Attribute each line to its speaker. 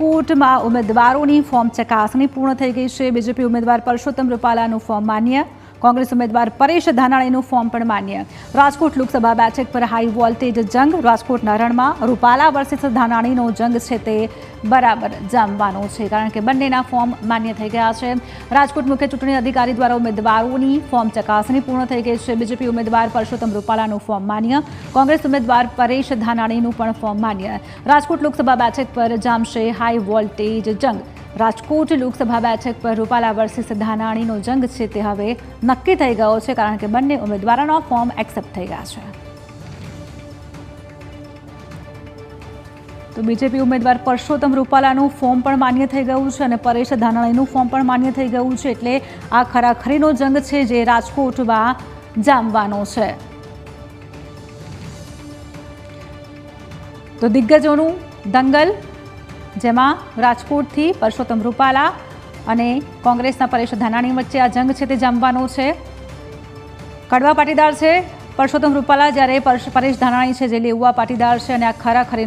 Speaker 1: રાજકોટમાં ઉમેદવારોની ફોર્મ ચકાસણી પૂર્ણ થઈ ગઈ છે. બીજેપી ઉમેદવાર પરસોત્તમ રૂપાલાનું ફોર્મ માન્ય. કોંગ્રેસ ઉમેદવાર પરેશ ધાનાણીનું ફોર્મ પણ માન્ય. રાજકોટ લોકસભા બેઠક પર હાઈ વોલ્ટેજ જંગ રાજકોટના રણમાં રૂપાલા વર્સિસ ધાનાણીનો જંગ છે તે બરાબર જામવાનો છે, કારણ કે બંનેના ફોર્મ માન્ય થઈ ગયા છે. રાજકોટ મુખ્ય ચૂંટણી અધિકારી દ્વારા ઉમેદવારોની ફોર્મ ચકાસણી પૂર્ણ થઈ ગઈ છે. બીજેપી ઉમેદવાર પરસોત્તમ રૂપાલાનું ફોર્મ માન્ય. કોંગ્રેસ ઉમેદવાર પરેશ ધાનાણીનું પણ ફોર્મ માન્ય. રાજકોટ લોકસભા બેઠક પર જામશે હાઈ વોલ્ટેજ જંગ. રાજકોટ લોકસભા બેઠક પર રૂપાલા વર્ષે ધાનાણીનો જંગ છે તે હવે નક્કી થઈ ગયો છે કારણ કે બંને ઉમેદવારોના ફોર્મ એક્સેપ્ટ થઈ ગયા છે. તો બીજેપી ઉમેદવાર પરસોત્તમ રૂપાલાનું ફોર્મ પણ માન્ય થઈ ગયું છે અને પરેશ ધાનાણીનું ફોર્મ પણ માન્ય થઈ ગયું છે એટલે આ ખરાખરીનો જંગ છે જે રાજકોટમાં જામવાનો છે. તો દિગ્ગજોનું દંગલ જેમાં રાજકોટથી પરસોત્તમ રૂપાલા અને કોંગ્રેસના પરેશ ધાનાણી વચ્ચે આ જંગ છે તે જામવાનો છે. કડવા પાટીદાર છે પરસોત્તમ રૂપાલા જ્યારે પરેશ ધાનાણી છે જે લેઉવા પાટીદાર છે અને આ ખરી